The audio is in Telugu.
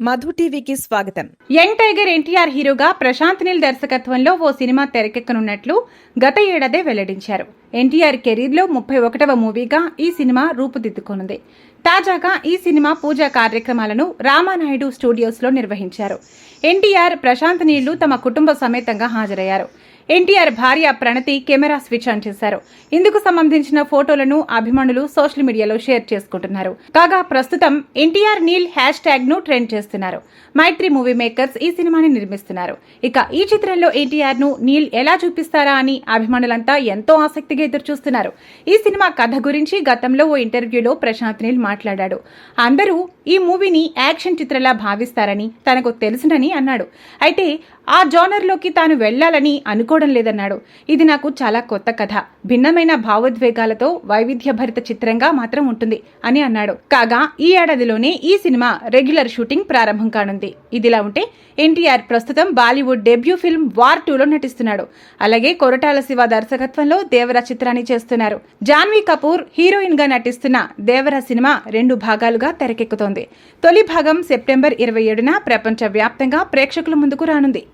మధు టీవీకి స్వాగతం. యంగ్ టైగర్ ఎన్టీఆర్ హీరోగా ప్రశాంత్ నీల్ దర్శకత్వంలో ఓ సినిమా తెరకెక్కనున్నట్లు గత ఏడాదే వెల్లడించారు. ఎన్టీఆర్ కెరీర్లో ముప్పై ఒకటవ మూవీగా ఈ సినిమా రూపుదిద్దుకోనుంది. తాజాగా ఈ సినిమా పూజా కార్యక్రమాలను రామానాయుడు స్టూడియోస్లో నిర్వహించారు. ఎన్టీఆర్ ప్రశాంత్ నీళ్ళు తమ కుటుంబ సమేతంగా హాజరయ్యారు. ఎన్టీఆర్ భార్య ప్రణతి కెమెరా స్విచ్ ఆన్ చేశారు. ఇందుకు సంబంధించిన ఫోటోలను అభిమానులు సోషల్ మీడియాలో షేర్ చేసుకుంటున్నారు. కాగా ప్రస్తుతం ఎన్టీఆర్ నీల్ హ్యాష్ ట్యాగ్ను ట్రెండ్ చేస్తారు చేస్తున్నారు మైత్రి మూవీ మేకర్స్ ఈ సినిమాని నిర్మిస్తున్నారు. ఇక ఈ చిత్రంలో ఎన్టీఆర్ను నీల్ ఎలా చూపిస్తారా అని అభిమానులంతా ఎంతో ఆసక్తిగా ఎదురుచూస్తున్నారు. ఈ సినిమా కథ గురించి గతంలో ఓ ఇంటర్వ్యూలో ప్రశాంత్ నీల్ మాట్లాడాడు. అందరూ ఈ మూవీని యాక్షన్ చిత్రంలా భావిస్తారని తనకు తెలుసునని అన్నాడు. అయితే ఆ జోనర్లోకి తాను వెళ్ళాలని అనుకోవడం లేదన్నాడు. ఇది నాకు చాలా కొత్త కథ. భిన్నమైన భావోద్వేగాలతో వైవిధ్యభరిత చిత్రంగా మాత్రం ఉంటుంది అని అన్నాడు. కాగా ఈ ఏడాదిలోనే ఈ సినిమా రెగ్యులర్ షూటింగ్ ప్రారంభం కానుంది. ఇదిలా ఉంటే ఎన్టీఆర్ ప్రస్తుతం బాలీవుడ్ డెబ్యూ ఫిల్మ్ వార్ టూలో నటిస్తున్నాడు. అలాగే కొరటాల శివ దర్శకత్వంలో దేవర చిత్రాన్ని చేస్తున్నారు. జాన్వీ కపూర్ హీరోయిన్గా నటిస్తున్న దేవర సినిమా రెండు భాగాలుగా తెరకెక్కుతోంది. తొలి భాగం సెప్టెంబర్ ఇరవై ఏడున ప్రపంచ వ్యాప్తంగా ప్రేక్షకుల ముందుకు రానుంది.